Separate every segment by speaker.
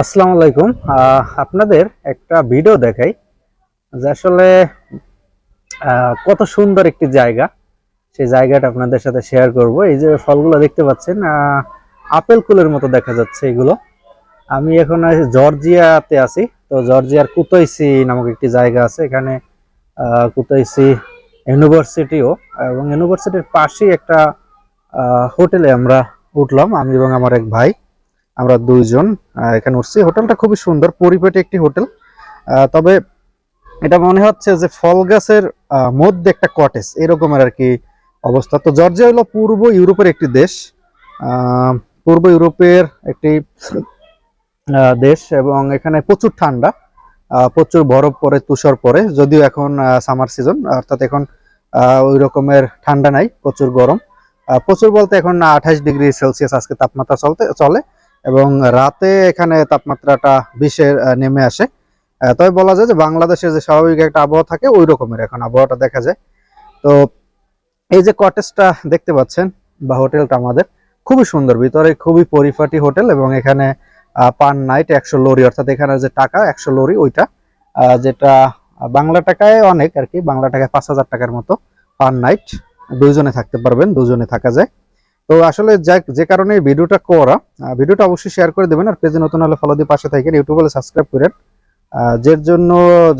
Speaker 1: আসসালামু আলাইকুম। আপনাদের একটা ভিডিও দেখাই যে আসলে কত সুন্দর একটি জায়গা। সেই জায়গাটা আপনাদের সাথে শেয়ার করব। এই যে ফলগুলো দেখতে পাচ্ছেন আপেল কুলের মতো দেখা যাচ্ছে এগুলো। আমি এখন জর্জিয়াতে আছি তো জর্জিয়ার কুতইসি নামক একটি জায়গা আছে। এখানে আহ, কুতইসি ইউনিভার্সিটিও এবং ইউনিভার্সিটির পাশেই একটা হোটেলে আমরা উঠলাম আমি এবং আমার এক ভাই। আমরা দুইজন এখানে উঠছি। হোটেলটা খুবই সুন্দর, পরিপাটি একটি হোটেল। তবে এটা মনে হচ্ছে যে ফল গাছের মধ্যে একটা কটেজ এরকমের আর কি অবস্থা। তো জর্জিয়া হলো পূর্ব ইউরোপের একটি দেশ। পূর্ব ইউরোপের একটি দেশ এবং এখানে প্রচুর ঠান্ডা। প্রচুর বরফ পরে, তুষার পরে, যদিও এখন সামার সিজন অর্থাৎ এখন ওই রকমের ঠান্ডা নাই, প্রচুর গরম। প্রচুর বলতে এখন আঠাশ ডিগ্রি সেলসিয়াস আজকে তাপমাত্রা চলতে, চলে। এবং রাতে এখানে তাপমাত্রাটা বিশের নেমে আসে। তবে বলা যায় যে বাংলাদেশে যে স্বাভাবিক একটা আবহাওয়া থাকে ওই রকমের এখন আবহাওয়াটা দেখা যায়। তো এই যে কটেজটা দেখতে পাচ্ছেন বা হোটেলটা আমাদের, খুবই সুন্দর। ভিতরে খুবই পরিপাটি হোটেল এবং এখানে পার নাইট একশো লরি, অর্থাৎ এখানে যে টাকা, একশো লরি, ওইটা যেটা বাংলা টাকায় অনেক আর কি, বাংলা টাকায় পাঁচ হাজার টাকার মতো পার নাইট। দুইজনে থাকতে পারবেন, দুজনে থাকা যায়। তো আসলে যা- যে কারণে ভিডিওটা করা ভিডিওটা অবশ্যই শেয়ার করে দেবেন আর পেজে নতুন হলে ফলো দিয়ে পাশে থাকেন ইউটিউব হলে সাবস্ক্রাইব করেন। যের জন্য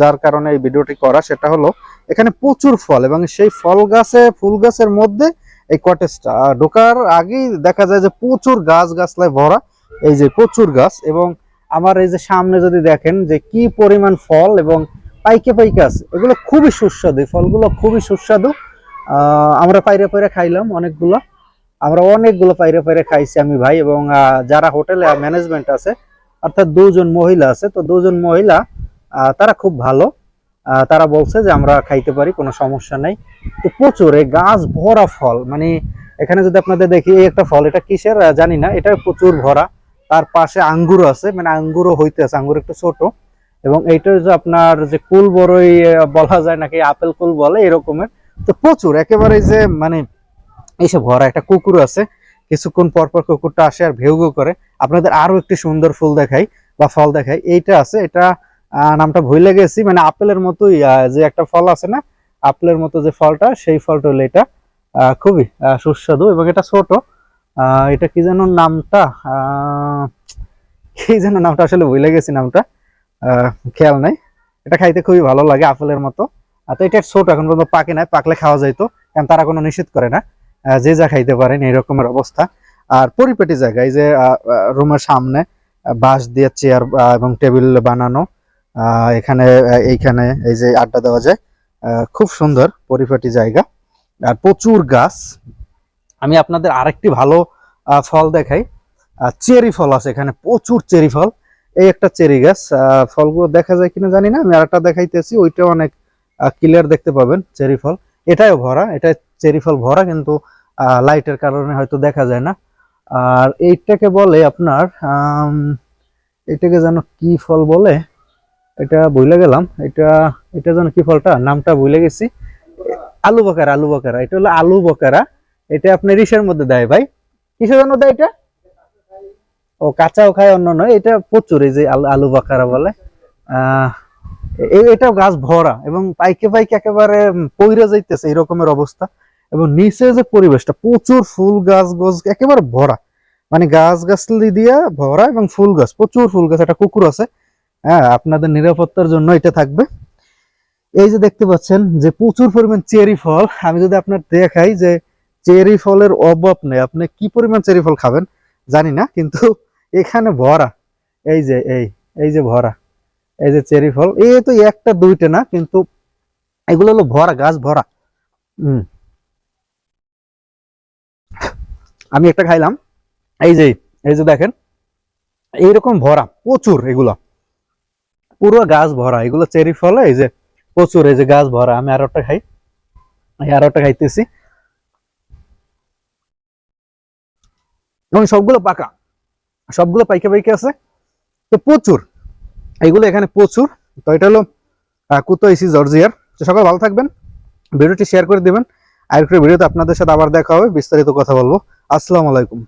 Speaker 1: যার কারণে এই ভিডিওটি করা, সেটা হলো এখানে প্রচুর ফল এবং সেই ফল গাছে, ফুল গাছের মধ্যে এই কটেজটা ঢোকার আগেই দেখা যায় যে প্রচুর গাছ গাছলায় ভরা, এই যে প্রচুর গাছ এবং আমার এই যে সামনে যদি দেখেন যে কি পরিমাণ ফল এবং পাইকে পাইকে আছে, এগুলো খুবই সুস্বাদু ফলগুলো খুবই সুস্বাদু। আমরা পাইরে পাইরে খাইলাম অনেকগুলো। আমরা অনেকগুলো পাইরে পাইরে খাইছি আমি ভাই এবং যারা হোটেলে ম্যানেজমেন্ট আছে, অর্থাৎ দুজন মহিলা আছে, তো দুজন মহিলা তারা খুব ভালো। তারা বলছে যে আমরা খাইতে পারি, কোনো সমস্যা নেই। তো প্রচুর এই গাছ ভরা ফল মানে এখানে যদি আপনাদের দেখি এই একটা ফল, এটা কিসের জানি না, এটা প্রচুর ভরা। তার পাশে আঙ্গুর আছে মানে আঙ্গুরও হইতে আছে, আঙ্গুর একটু ছোট। এবং এইটার যে আপনার যে কুল বড়ই বলা যায় নাকি, আপেল কুল বলে এরকমের। তো প্রচুর, একেবারে যে মানে এইসব ভরা একটা কুকুর আছে। কিছুক্ষণ পর পর কুকুরটা আসে আর ভেউ ভেউ করে। আপনাদের আরও একটি সুন্দর ফুল দেখাই বা ফল দেখাই। এইটা আছে, এটা নামটা ভুলে গেছি মানে আপেলের মতোই যে একটা ফল আছে না, আপেলের মতো যে ফলটা, সেই ফলটা হলো এটা। খুবই সুস্বাদু এবং এটা ছোট। এটা কি যেন নামটা কি যেন নামটা আসলে ভুলে গেছি নামটা। খেয়াল নাই। এটা খাইতে খুবই ভালো লাগে আপেলের মতো। তো এটা ছোট, এখন পর্যন্ত পাকে নাই, পাকলে খাওয়া যাইতো, কারণ তারা কোনো নিষেধ করে না। যে যা খাইতে পারেন, এই রকমের অবস্থা। আর পরিপাটি জায়গা, এই যে রুমের সামনে বাঁশ দিয়ে চেয়ার এবং টেবিল বানানো এখানে এইখানে এই যে আড্ডা দেওয়া যায় খুব সুন্দর পরিপাটি জায়গা। আর প্রচুর গাছ। আমি আপনাদের আরেকটি ভালো ফল দেখাই। চেরি ফল আছে এখানে, প্রচুর চেরি ফল। এই একটা চেরি গাছ ফলগুলো দেখা যায় কিনা জানি না, আমি আরেকটা দেখাইতেছি, ওইটাও অনেক ক্লিয়ার দেখতে পাবেন, চেরি ফল। এটাও ভরা এটা চেরি ফল ভরা, কিন্তু লাইটের কারণে হয়তো দেখা যায় না। আর এইটাকে বলে আপনার এটাকে যেন কি ফল বলে? এটা ভুলে গেলাম। এটা এটা যেন কি ফলটা? নামটা ভুলে গেছি। আলু বকারা আলু বকারা। এটা হলো আলু বকারা। এটা আপনি রিসের মধ্যে দেয় ভাই। কিসের জন্য দেয় এটা? ও, কাঁচাও খায়, অন্য নয়। এটা প্রচুর, এই যে আলু বকারা বলে। আহ, এ- এটাও গাছ ভরা এবং পাইকে পাইকে একেবারে পইরা যাইতেছে, এই রকমের অবস্থা। এবং নিচে যে পরিবেশটা, প্রচুর ফুল গাছ, গোছ, একেবারে ভরা। মানে গাছ গাছলি দিয়া ভরা এবং ফুল গাছ, প্রচুর ফুল গাছ, একটা কুকুর আছে। হ্যাঁ আপনাদের নিরাপত্তার জন্য এটা থাকবে। এই যে দেখতে পাচ্ছেন যে প্রচুর পরিমাণ চেরি ফল। আমি যদি আপনার দেখাই যে চেরি ফলের অভাব নেই, আপনি কি পরিমাণ চেরি ফল খাবেন জানি না, কিন্তু এখানে ভরা। এই যে, এই এই যে ভরা। এই যে চেরি ফল, এই তো একটা দুইটা না, কিন্তু এগুলো হলো ভরা, গাছ ভরা। হম। আমি একটা খাইলাম। এই যে এই যে দেখেন, এইরকম ভরা, প্রচুর এগুলো। পুরো গাছ ভরা, এগুলো চেরি ফল, এই যে প্রচুর, এই যে গাছ ভরা। আমি আরও একটা খাই। আরও একটা খাইতেছি। এবং সবগুলো পাকা, সবগুলো পাইকা পাইকে আছে। তো প্রচুর এইগুলো এখানে প্রচুর। তো এটা হলো কুতো ইসি জর্জিয়ার। তো সবাই ভালো থাকবেন, ভিডিওটি শেয়ার করে দিবেন। আর একটা ভিডিওতে আপনাদের সাথে আবার দেখা হবে, বিস্তারিত কথা বলব। আসসালামু আলাইকুম।